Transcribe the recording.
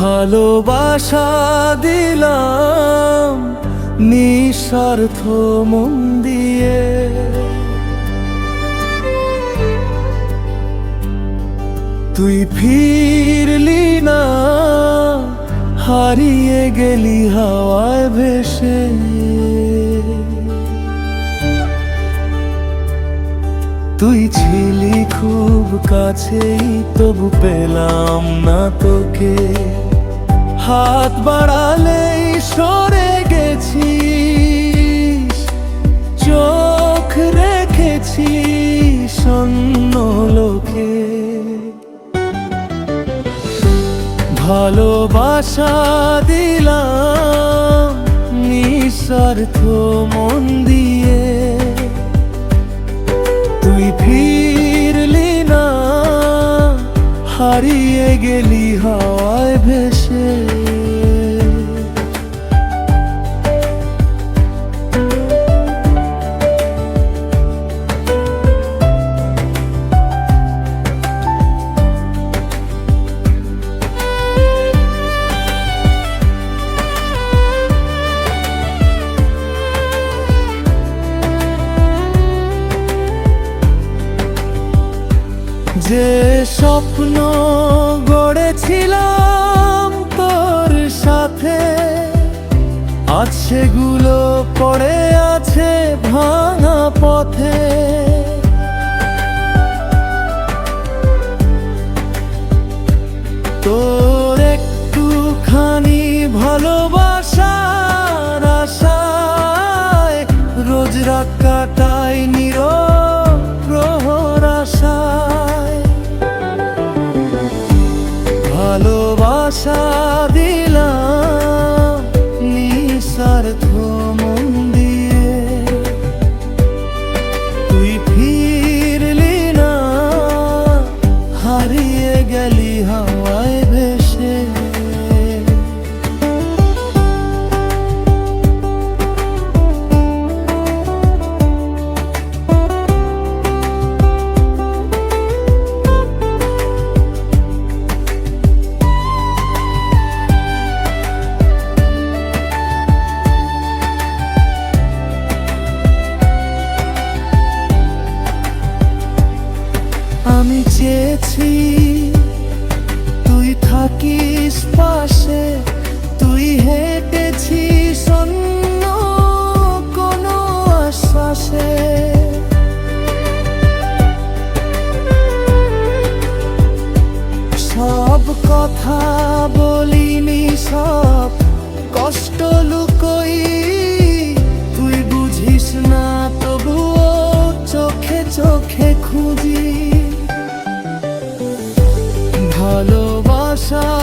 ভালোবাসা দিলাম নিঃস্বার্থ মন দিয়ে। তুই ফিরলি না, হারিয়ে গেলি হাওয়ায় ভেসে। তুই ছিলি খুব কাছেই, তবু পেলাম না তোকে। হাত বাড়ালে সরে গেছি চোখ রেখেছি সন্ন লোকে। ভালোবাসা দিলাম নিঃস্বার্থ মন গেলি হাওয়ায় ভেসে। যে স্বপ্ন আজ সেগুলো পড়ে আছে ভাঙা পথে। তোর একটুখানি ভালোবাসার আশায় রোজ রাত কাটাই নীরব প্রহর আশায়। ভালোবাসা দিলাম চেয়েছি তুই থাকিস পাশে, তুই হেঁটেছিস অন্য কোনো আশ্বাসে। সব কথা বলিনি, সব কষ্ট লুকোই। তুই বুঝিস না, তবুও চোখে চোখে খুঁজি। ভালোবাসা